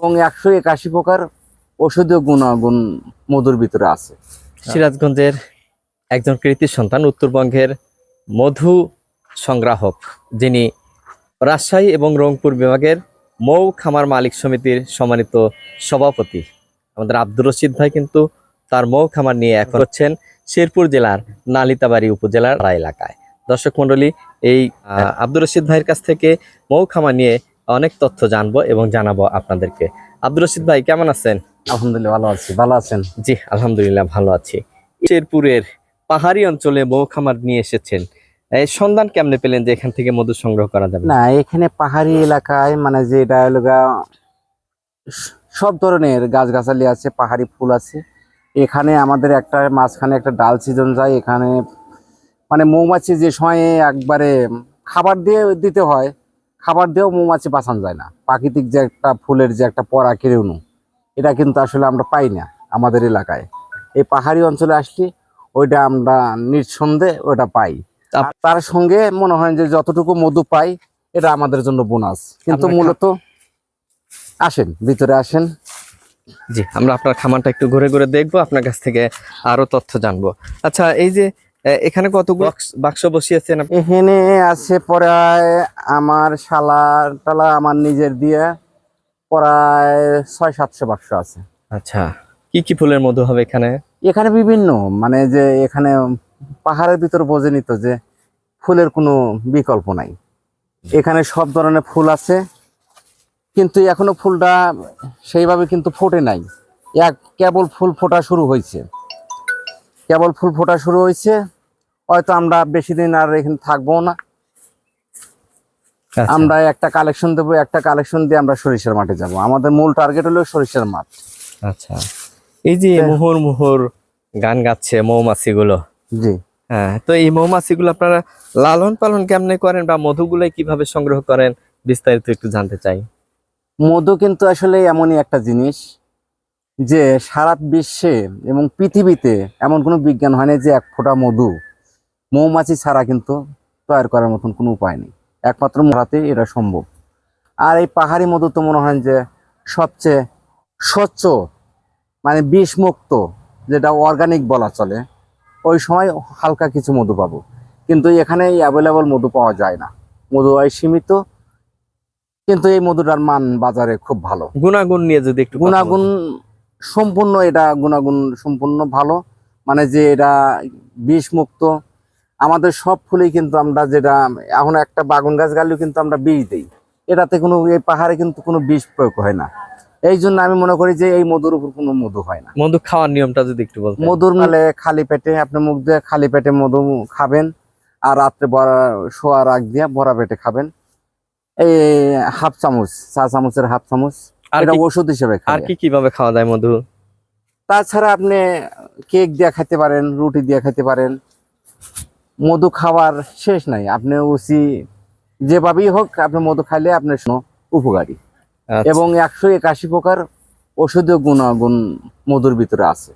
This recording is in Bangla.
এবং একশো একাশি প্রকার ঔষধীয় গুণাগুণ মধুর ভিতরে আছে। সিরাজগঞ্জের একজন কৃতি সন্তান, উত্তরবঙ্গের মধু সংগ্রাহক, যিনি রাজশাহী এবং রংপুর বিভাগের মৌ খামার মালিক সমিতির সম্মানিত সভাপতি। আমাদের আব্দুর রশিদ ভাই কিন্তু তার মৌ খামার নিয়ে এখন হচ্ছেন শেরপুর জেলার নালিতাবাড়ি উপজেলার এলাকায় দর্শক মন্ডলী এই আব্দুর রশিদ ভাইয়ের কাছ থেকে মৌ খামার নিয়ে অনেক তথ্য জানব এবং জানাব আপনাদেরকে। আব্দুর রশিদ ভাই কেমন আছেন? আলহামদুলিল্লাহ ভালো আছি। ভালো আছেন? জি আলহামদুলিল্লাহ ভালো আছি। শেরপুরের পাহাড়ি অঞ্চলে মৌ খামার নিয়ে এসেছেন। এই সন্ধান কেমনে পেলেন যে এখান থেকে মধু সংগ্রহ করা যাবে? না এখানে পাহাড়ি এলাকায় মানে যে এটা হলো সব ধরনের গাছগাছালি আছে পাহাড়ি ফুল আছে। এখানে আমাদের একটা মাঝখানে একটা ডাল সিজন যায় এখানে মানে মৌমাছি যে সময়ে একবারে খাবার দিয়ে দিতে হয় খাবার দিয়েও মৌমাছি বাঁচানো যায় না। প্রাকৃতিক যে একটা ফুলের যে একটা পরা কেড়েউনু এটা কিন্তু আসলে আমরা পাই না আমাদের এলাকায়। এই পাহাড়ি অঞ্চলে আসলে ওইটা আমরা নিঃসন্দেহে ওটা পাই। তার সঙ্গে মনে হয় যে যতটুকু মধু পাই এটা আমাদের জন্য বোনাস। কিন্তু মূলত আসেন ভিতরে আসেন। জি আমরা আপনার খামারটা একটু ঘুরে ঘুরে দেখব আপনার কাছ থেকে আরও তথ্য জানব। আচ্ছা এই যে এখানে কতগুলো বাক্স- বাক্স বসিয়েছেন? এখানে আছে প্রায় আমার শালা টালা আমার নিজের দিয়ে প্রায় ছয় সাতশো বাক্স আছে। আচ্ছা কি কি ফুলের মধু হবে এখানে? এখানে বিভিন্ন মানে যে এখানে পাহাড়ের ভিতর বোঝে নিত যে ফুলের কোনো বিকল্প নাই। এখানে সব ধরনের ফুল আছে কিন্তু এখনও ফুলটা সেইভাবে কিন্তু ফোটে নাই। এক কেবল ফুল ফোটা শুরু হয়েছে। কেবল ফুল ফোটা শুরু হয়েছে। হয়তো আমরা বেশি দিন আর এখানে থাকব না। আচ্ছা, আমরা একটা কালেকশন দেবো একটা কালেকশন দিয়ে আমরা সরিষার মাঠে যাব। আমাদের মূল টার্গেট হলো সরিষার মাঠ। আচ্ছা। এই যে মোহর মোহর গান গাচ্ছে মৌমাছিগুলো। জি। হ্যাঁ তো এই মৌমাছিগুলো আপনারা লালন পালন কেমনে করেন বা মধুগুলো কীভাবে সংগ্রহ করেন? বিস্তারিত একটু জানতে চাই। মধু কিন্তু আসলে এমনই একটা জিনিস যে সারা বিশ্বে এবং পৃথিবীতে এমন কোনো বিজ্ঞান হয়নি যে এক ফোঁটা মধু মৌমাছি ছাড়া কিন্তু তৈরি করার মতন কোনো উপায় নেই। একমাত্র মরাতে এটা সম্ভব। আর এই পাহাড়ি মধু তো মনে হয় যে সবচেয়ে স্বচ্ছ মানে বিষমুক্ত যেটা অর্গানিক বলা চলে ওই সময় হালকা কিছু মধু পাবো। কিন্তু এখানে এই অ্যাভেলেবল মধু পাওয়া যায় না। মধু হয় সীমিত কিন্তু এই মধুটার মান বাজারে খুব ভালো। গুণাগুণ নিয়ে যদি একটু গুণাগুণ। সম্পূর্ণ এটা গুণাগুণ সম্পূর্ণ ভালো। মানে যে এটা বিষ মুক্ত আমাদের সব ফুলেই কিন্তু আমরা যেটা এখন একটা বাগুন গাছ গালেও কিন্তু আমরা বিষ দিই। এটাতে কোনো এই পাহাড়ে কিন্তু কোনো বিষ প্রয়োগ হয় না। এই জন্য আমি মনে করি যে এই মধুর উপর কোনো মধু হয় না। মধু খাওয়ার নিয়মটা যদি একটু বলতেন। মধুর মেলে খালি পেটে আপনি মুখ দিয়ে খালি পেটে মধু খাবেন আর রাত্রে বড়া শোয়ার আগ দিয়ে ভরা পেটে খাবেন। এই হাফ চামচ চা চামচের হাফ চামচ। এটা ওষুধ হিসেবে আর কি কীভাবে খাওয়া যায় মধু? তাছাড়া আপনি কেক দিয়ে খেতে পারেন রুটি দিয়ে খেতে পারেন। মধু খাওয়ার শেষ নাই। আপনি উচি যেভাবেই হোক আপনি মধু খাইলে আপনার উপকারী। আচ্ছা, এবং একশো একাশি প্রকার ওষুধীয় গুণাগুণ মধুর ভিতরে আছে।